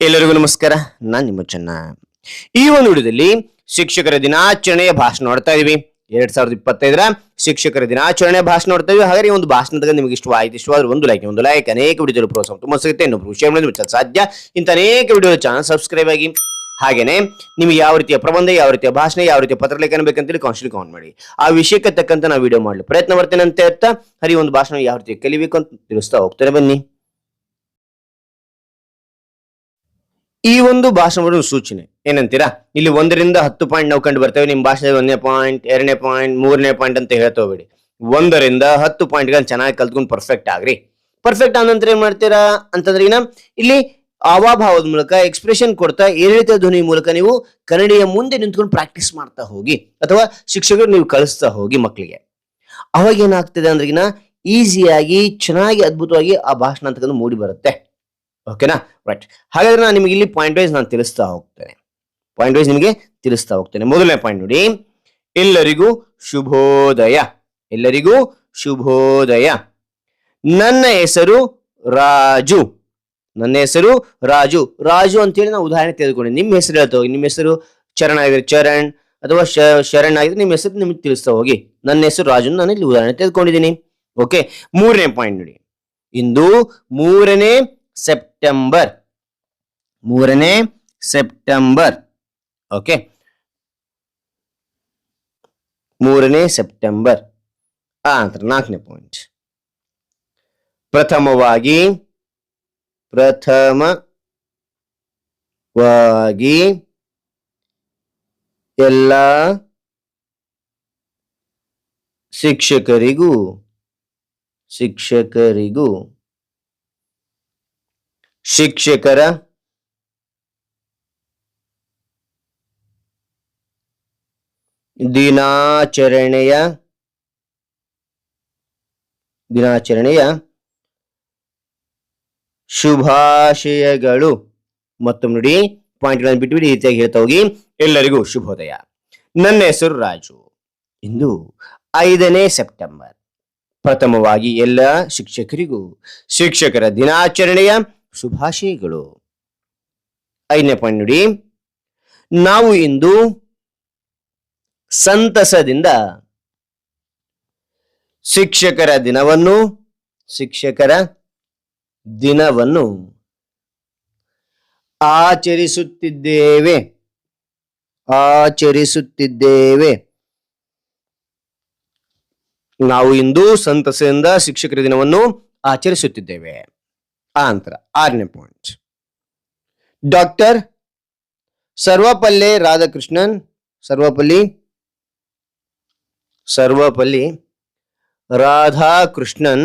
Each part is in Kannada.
ಎಲ್ಲರಿಗೂ ನಮಸ್ಕಾರ. ನಾನ್ ನಿಮ್ಮ ಚೆನ್ನ. ಈ ಒಂದು ವಿಡಿಯೋದಲ್ಲಿ ಶಿಕ್ಷಕರ ದಿನಾಚರಣೆಯ ಭಾಷಣ ನೋಡ್ತಾ ಇದೀವಿ. ಎರಡ್ ಸಾವಿರದ ಇಪ್ಪತ್ತೈದರ ಶಿಕ್ಷಕರ ದಿನಾಚರಣೆ ಭಾಷಣ ನೋಡ್ತಾ ಇದೀವಿ. ಹಾಗಾದ್ರೆ ಈ ಒಂದು ಭಾಷಣದಾಗ ನಿಮಗೆ ಇಷ್ಟವಾಯಿತು, ಇಷ್ಟವಾದ್ರೆ ಒಂದು ಲೈಕ್ ಒಂದು ಲೈಕ್ ಅನೇಕ ವಿಡಿಯೋದಲ್ಲಿ ಪ್ರೋತ್ಸಾಹ ತುಂಬ ಸಿಗುತ್ತೆ. ಶೇರ್ ಮಾಡಿ ಸಾಧ್ಯ. ಇಂಥ ಅನೇಕ ವಿಡಿಯೋ ಚಾನಲ್ ಸಬ್ಸ್ಕ್ರೈಬ್ ಆಗಿ. ಹಾಗೇನೆ ನಿಮ್ಗೆ ಯಾವ ರೀತಿಯ ಪ್ರಬಂಧ, ಯಾವ ರೀತಿಯ ಭಾಷಣ, ಯಾವ ರೀತಿಯ ಪತ್ರಲೇಖನ ಬೇಕಂತೇಳಿ ಕಾನ್ಸ್ಟಲ್ ಕಮೆಂಟ್ ಮಾಡಿ. ಆ ವಿಷಯಕ್ಕೆ ತಕ್ಕಂತ ನಾವು ವಿಡಿಯೋ ಮಾಡಲು ಪ್ರಯತ್ನ ಮಾಡ್ತೇನೆ ಅಂತ ಹೇಳ್ತಾ, ಹರಿ ಒಂದು ಭಾಷಣ ಯಾವ ರೀತಿ ಕಲಿಬೇಕು ಅಂತ ತಿಳಿಸ್ತಾ ಹೋಗ್ತೇನೆ. ಬನ್ನಿ. ಈ ಒಂದು ಭಾಷಣ ಸೂಚನೆ. ಏನಂತೀರಾ? ಇಲ್ಲಿ ಒಂದರಿಂದ ಹತ್ತು ಪಾಯಿಂಟ್ ನಾವು ಕಂಡು ಬರ್ತೇವೆ. ನಿಮ್ಮ ಭಾಷೆ ಒಂದನೇ ಪಾಯಿಂಟ್, ಎರಡನೇ ಪಾಯಿಂಟ್, ಮೂರನೇ ಪಾಯಿಂಟ್ ಅಂತ ಹೇಳ್ತಾ ಹೋಗ್ಬೇಡಿ. ಒಂದರಿಂದ ಹತ್ತು ಪಾಯಿಂಟ್ಗಳನ್ನ ಚೆನ್ನಾಗಿ ಕಲ್ತ್ಕೊಂಡು ಪರ್ಫೆಕ್ಟ್ ಆಗ್ರಿ. ಪರ್ಫೆಕ್ಟ್ ಆದ ನಂತರ ಏನ್ ಮಾಡ್ತೀರಾ ಅಂತಂದ್ರೆ ಇನ್ನ ಇಲ್ಲಿ ಅವಾಭಾವದ ಮೂಲಕ ಎಕ್ಸ್ಪ್ರೆಷನ್ ಕೊಡ್ತಾ ಏರಿಳಿತ ಧ್ವನಿ ಮೂಲಕ ನೀವು ಕನ್ನಡಿಯ ಮುಂದೆ ನಿಂತ್ಕೊಂಡು ಪ್ರಾಕ್ಟೀಸ್ ಮಾಡ್ತಾ ಹೋಗಿ. ಅಥವಾ ಶಿಕ್ಷಕರು ನೀವು ಕಲಿಸ್ತಾ ಹೋಗಿ ಮಕ್ಕಳಿಗೆ ಅವಾಗ ಏನಾಗ್ತದೆ ಅಂದ್ರೆ ಇನ್ನ ಈಸಿಯಾಗಿ ಚೆನ್ನಾಗಿ, ಅದ್ಭುತವಾಗಿ ಆ ಭಾಷಣ ಅಂತಕ್ಕಂಥ ಮೂಡಿ ಬರುತ್ತೆ. ಓಕೆನಾ ರೈಟ್ ಹಾಗಾದ್ರೆ ನಾನು ನಿಮಗೆ ಇಲ್ಲಿ ಪಾಯಿಂಟ್ ವೈಸ್ ನಾನು ತಿಳಿಸ್ತಾ ಹೋಗ್ತೇನೆ. ಪಾಯಿಂಟ್ ವೈಸ್ ನಿಮಗೆ ತಿಳಿಸ್ತಾ ಹೋಗ್ತೇನೆ. ಮೊದಲನೇ ಪಾಯಿಂಟ್ ನೋಡಿ. ಎಲ್ಲರಿಗೂ ಶುಭೋದಯ. ಎಲ್ಲರಿಗೂ ಶುಭೋದಯ. ನನ್ನ ಹೆಸರು ರಾಜು. ನನ್ನ ಹೆಸರು ರಾಜು. ರಾಜು ಅಂತೇಳಿ ನಾವು ಉದಾಹರಣೆ ತೆಗೆದುಕೊಂಡೆ ನಿಮ್ಮ ಹೆಸರು ಹೇಳ್ತಾ ಹೋಗಿ. ನಿಮ್ಮ ಹೆಸರು ಚರಣ್ ಆಗಿದ್ರೆ ಚರಣ್ ಅಥವಾ ಶರಣ್ ಆಗಿದ್ರೆ ನಿಮ್ಮ ಹೆಸರು ನಿಮಗೆ ತಿಳಿಸ್ತಾ ಹೋಗಿ. ನನ್ನ ಹೆಸರು ರಾಜು ನಾನು ಇಲ್ಲಿ ಉದಾಹರಣೆ ತೆಗೆದುಕೊಂಡಿದ್ದೀನಿ. ಓಕೆ ಮೂರನೇ ಪಾಯಿಂಟ್ ನೋಡಿ. ಇಂದು ಮೂರನೇ ಸೆಪ್ಟೆಂಬರ್ ಮೂರನೇ ಸೆಪ್ಟೆಂಬರ್ ಓಕೆ ಮೂರನೇ ಸೆಪ್ಟೆಂಬರ್ ಆ ನಂತರ ನಾಲ್ಕನೇ ಪಾಯಿಂಟ್ ಪ್ರಥಮವಾಗಿ ಪ್ರಥಮವಾಗಿ ಎಲ್ಲ ಶಿಕ್ಷಕರಿಗೂ ಶಿಕ್ಷಕರಿಗೂ ಶಿಕ್ಷಕರ ದಿನಾಚರಣೆಯ ದಿನಾಚರಣೆಯ ಶುಭಾಶಯಗಳು. ಮತ್ತೊಮ್ಮೆ ನೋಡಿ, ಪಾಯಿಂಟ್ಗಳನ್ನು ಬಿಟ್ಟು ಈ ರೀತಿಯಾಗಿ ಹೇಳ್ತಾ ಹೋಗಿ. ಎಲ್ಲರಿಗೂ ಶುಭೋದಯ. ನನ್ನ ಹೆಸರು ರಾಜು. ಇಂದು ಐದನೇ ಸೆಪ್ಟೆಂಬರ್. ಪ್ರಥಮವಾಗಿ ಎಲ್ಲ ಶಿಕ್ಷಕರಿಗೂ ಶಿಕ್ಷಕರ ದಿನಾಚರಣೆಯ ಶುಭಾಶಯಗಳು. ಐದನೇ ಪಾಯಿಂಟ್ ನೋಡಿ. ನಾವು ಇಂದು ಸಂತಸದಿಂದ ಶಿಕ್ಷಕರ ದಿನವನ್ನು ಶಿಕ್ಷಕರ ದಿನವನ್ನು ಆಚರಿಸುತ್ತಿದ್ದೇವೆ. ಆಚರಿಸುತ್ತಿದ್ದೇವೆ. ನಾವು ಇಂದು ಸಂತಸದಿಂದ ಶಿಕ್ಷಕರ ದಿನವನ್ನು ಆಚರಿಸುತ್ತಿದ್ದೇವೆ. ಆ ನಂತರ ಆರನೇ ಪಾಯಿಂಟ್ ಡಾಕ್ಟರ್ ಸರ್ವಪಲ್ಲೆ ರಾಧಾಕೃಷ್ಣನ್, ಸರ್ವಪಲ್ಲಿ ಸರ್ವಪಲ್ಲಿ ರಾಧಾಕೃಷ್ಣನ್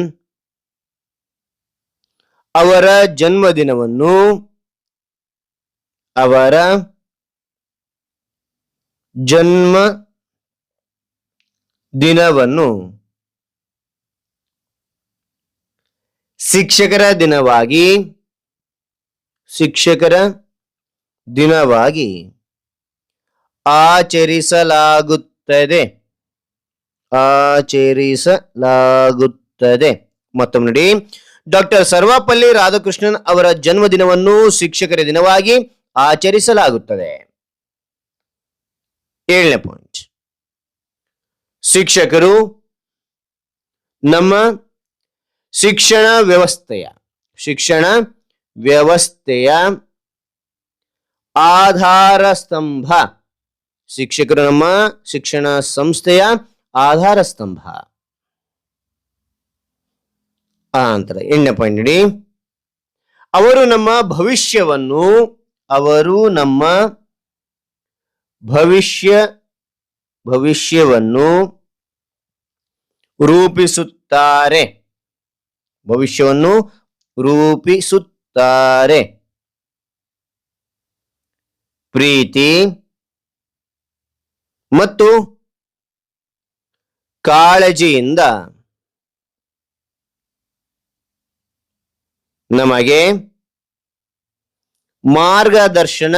ಅವರ ಜನ್ಮದಿನವನ್ನು, ಅವರ ಜನ್ಮ ದಿನವನ್ನು ಶಿಕ್ಷಕರ ದಿನವಾಗಿ ಶಿಕ್ಷಕರ ದಿನವಾಗಿ ಆಚರಿಸಲಾಗುತ್ತದೆ. ಆಚರಿಸಲಾಗುತ್ತದೆ. ಮತ್ತೊಮ್ಮೆ ನೋಡಿ. ಡಾಕ್ಟರ್ ಸರ್ವಪಲ್ಲಿ ರಾಧಾಕೃಷ್ಣನ್ ಅವರ ಜನ್ಮದಿನವನ್ನು ಶಿಕ್ಷಕರ ದಿನವಾಗಿ ಆಚರಿಸಲಾಗುತ್ತದೆ. ಏಳನೇ ಪಾಯಿಂಟ್ ಶಿಕ್ಷಕರು ನಮ್ಮ ಶಿಕ್ಷಣ ವ್ಯವಸ್ಥೆಯ ಶಿಕ್ಷಣ ವ್ಯವಸ್ಥೆಯ ಆಧಾರ ಸ್ತಂಭ. ಶಿಕ್ಷಕರು ನಮ್ಮ ಶಿಕ್ಷಣ ಸಂಸ್ಥೆಯ ಆಧಾರ ಸ್ತಂಭ. ಆನಂತರ ನಂತರ ಎಂಟನೇ ಪಾಯಿಂಟ್ ನೋಡಿ. ಅವರು ನಮ್ಮ ಭವಿಷ್ಯವನ್ನು, ಅವರು ನಮ್ಮ ಭವಿಷ್ಯ, ಭವಿಷ್ಯವನ್ನು ರೂಪಿಸುತ್ತಾರೆ. ಭವಿಷ್ಯವನ್ನು ರೂಪಿಸುತ್ತಾರೆ. ಪ್ರೀತಿ ಮತ್ತು ಕಾಳಜಿಯಿಂದ ನಮಗೆ ಮಾರ್ಗದರ್ಶನ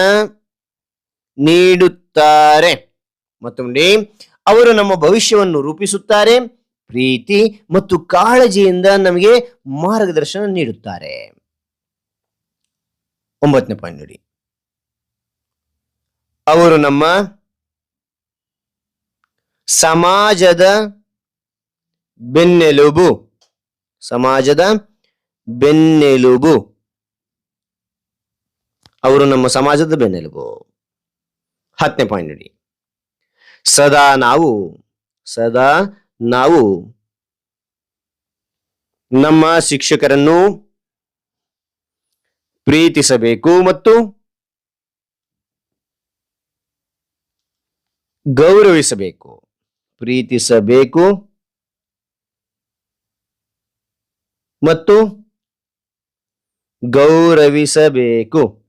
ನೀಡುತ್ತಾರೆ. ಮತ್ತೊಂದು ಅವರು ನಮ್ಮ ಭವಿಷ್ಯವನ್ನು ರೂಪಿಸುತ್ತಾರೆ. ಪ್ರೀತಿ ಮತ್ತು ಕಾಳಜಿಯಿಂದ ನಮಗೆ ಮಾರ್ಗದರ್ಶನ ನೀಡುತ್ತಾರೆ. ಒಂಬತ್ತನೇ ಪಾಯಿಂಟ್ ನೋಡಿ. ಅವರು ನಮ್ಮ ಸಮಾಜದ ಬೆನ್ನೆಲುಬು. ಸಮಾಜದ ಬೆನ್ನೆಲುಬು. ಅವರು ನಮ್ಮ ಸಮಾಜದ ಬೆನ್ನೆಲುಬು. ಹತ್ತನೇ ಪಾಯಿಂಟ್ ನೋಡಿ. ಸದಾ ನಾವು, ಸದಾ ನಾವು ನಮ್ಮ ಶಿಕ್ಷಕರನ್ನು ಪ್ರೀತಿಸಬೇಕು ಮತ್ತು ಗೌರವಿಸಬೇಕು. ಪ್ರೀತಿಸಬೇಕು ಮತ್ತು ಗೌರವಿಸಬೇಕು.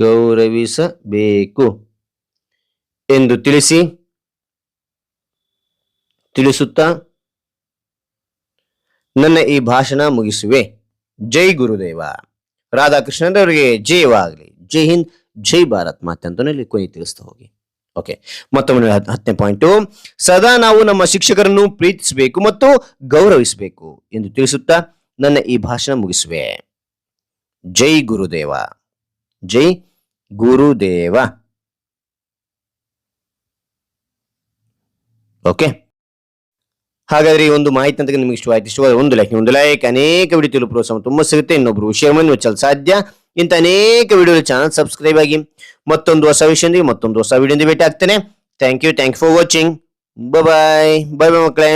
ಗೌರವಿಸಬೇಕು ಎಂದು ತಿಳಿಸಿ ತಿಳಿಸುತ್ತಾ, ನನ್ನ ಈ ಭಾಷಣ ಮುಗಿಸುವೆ. ಜೈ ಗುರುದೇವ. ರಾಧಾಕೃಷ್ಣರವರಿಗೆ ಜಯವಾಗಲಿ. ಜೈ ಹಿಂದ್, ಜೈ ಭಾರತ್ ಮಾತೆ ಅಂತ ಇಲ್ಲಿ ಕೊನೆ ತಿಳಿಸ್ತಾ ಹೋಗಿ. ಓಕೆ ಮತ್ತೊಮ್ಮೆ ಹತ್- ಹತ್ತನೇ ಪಾಯಿಂಟು ಸದಾ ನಾವು ನಮ್ಮ ಶಿಕ್ಷಕರನ್ನು ಪ್ರೀತಿಸಬೇಕು ಮತ್ತು ಗೌರವಿಸಬೇಕು ಎಂದು ತಿಳಿಸುತ್ತಾ, ನನ್ನ ಈ ಭಾಷಣ ಮುಗಿಸುವೆ. ಜೈ ಗುರುದೇವ. ಜೈ ಗುರುದೇವ. ಓಕೆ ಹಾಗಾದ್ರೆ ಈ ಒಂದು ಮಾಹಿತಿ ಅಂತ ನಿಮಗೆ ಇಷ್ಟವಾಯ್ತು? ಇಷ್ಟವಾದ ಒಂದು ಲೈಕ್ ಒಂದು ಲೈಕ್ ಅನೇಕ ವಿಡಿಯೋ ತಿಳು ಪ್ರೋತ್ಸಾಹ ತುಂಬ ಸಿಗುತ್ತೆ. ಇನ್ನೊಬ್ರು ಶೇರ್ ಮಾಡಿ ಮುಚ್ಚಲು ಸಾಧ್ಯ. ಇಂಥ ಅನೇಕ ವಿಡಿಯೋ ಚಾನಲ್ ಸಬ್ಸ್ಕ್ರೈಬ್ ಆಗಿ ಮತ್ತೊಂದು ಹೊಸ ವಿಷಯದೊಂದಿಗೆ ಮತ್ತೊಂದು ಹೊಸ ವಿಡಿಯೋದಿಂದ ಭೇಟಿ ಆಗ್ತೇನೆ. Thank you thank for watching bye bye bye ಮಕ್ಕಳೇ.